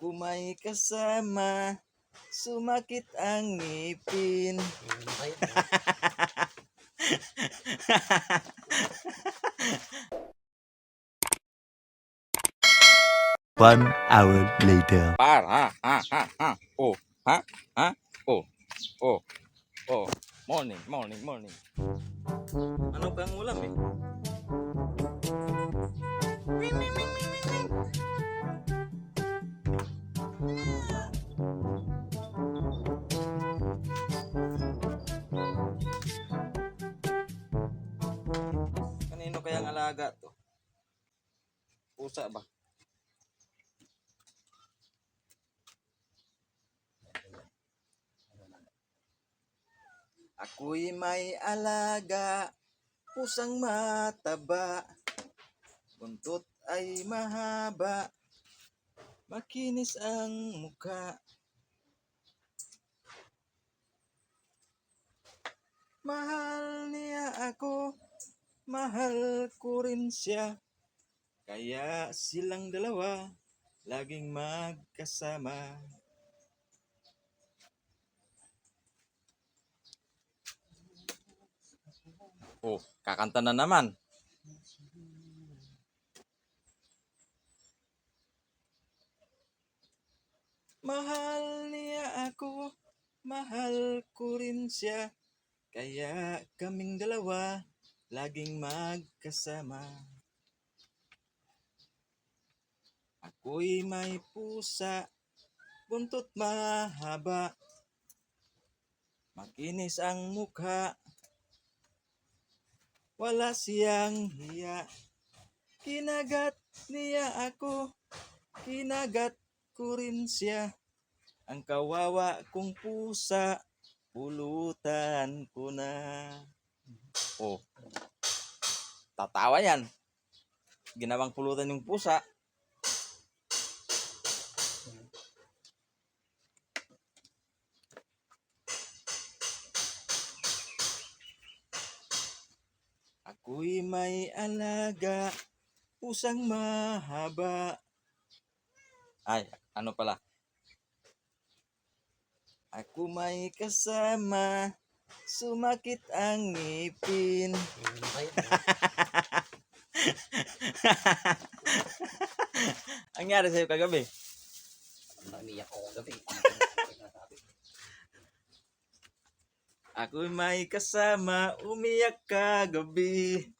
Ako may kasama, sumakit ang ngipin. One hour later. Par, ha, ha, ha, ha. Oh, ha, ha, oh, oh, oh. Morning, morning, morning. Ano kang ulam eh? Alaga to? Pusa ba? Ako'y may alaga, pusang mataba, buntot ay mahaba, makinis ang mukha. Mahal niya ako, mahal ko rin siya, kaya silang dalawa laging magkasama. Oh, kakanta na naman. Mahal niya ako, mahal ko rin siya. Kaya kaming dalawa, laging magkasama. Ako'y may pusa, buntot mahaba. Makinis ang mukha, wala siyang hiya. Kinagat niya ako, kinagat ko rin siya. Ang kawawa kong pusa, pulutan ko na. Oh, tatawa yan. Ginawang pulutan yung pusa. Ako'y may alaga, pusang mahaba. Ay, ano pala? Ako may kasama, sumakit ang ngipin. Ang nangyari sa'yo kagabi? Namiyak ako gabi. Ako may kasama, umiyak kagabi.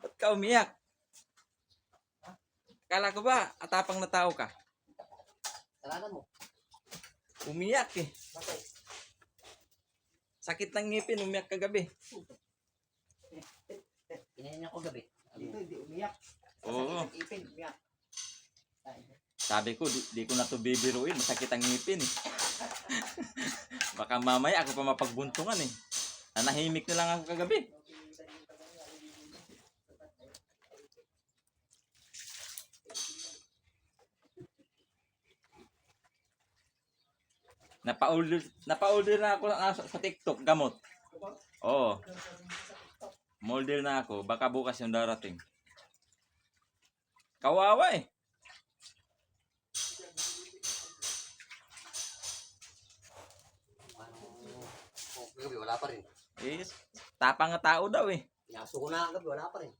Ba't ka umiyak? Kala ko ba, atapang na tao ka? Salanan mo. Umiyak eh. Bakit? Sakit ng ngipin, umiyak kagabi. Kinain ako gabi. Umiyak. Oo. Ipin, umiyak. Sabi ko, di, di ko na to bibiruin. Masakit ang ngipin eh. Baka mamaya ako pa mapagbuntungan eh. Nanahimik na lang ako kagabi. Napa-order, napa-order na ako sa, sa TikTok, gamot. Oo. Molder na ako. Baka bukas yung darating. Kawawa eh. Gabi, wala pa rin. Yes. Tapang nga tao daw eh. Inaso ko na gabi, wala pa rin.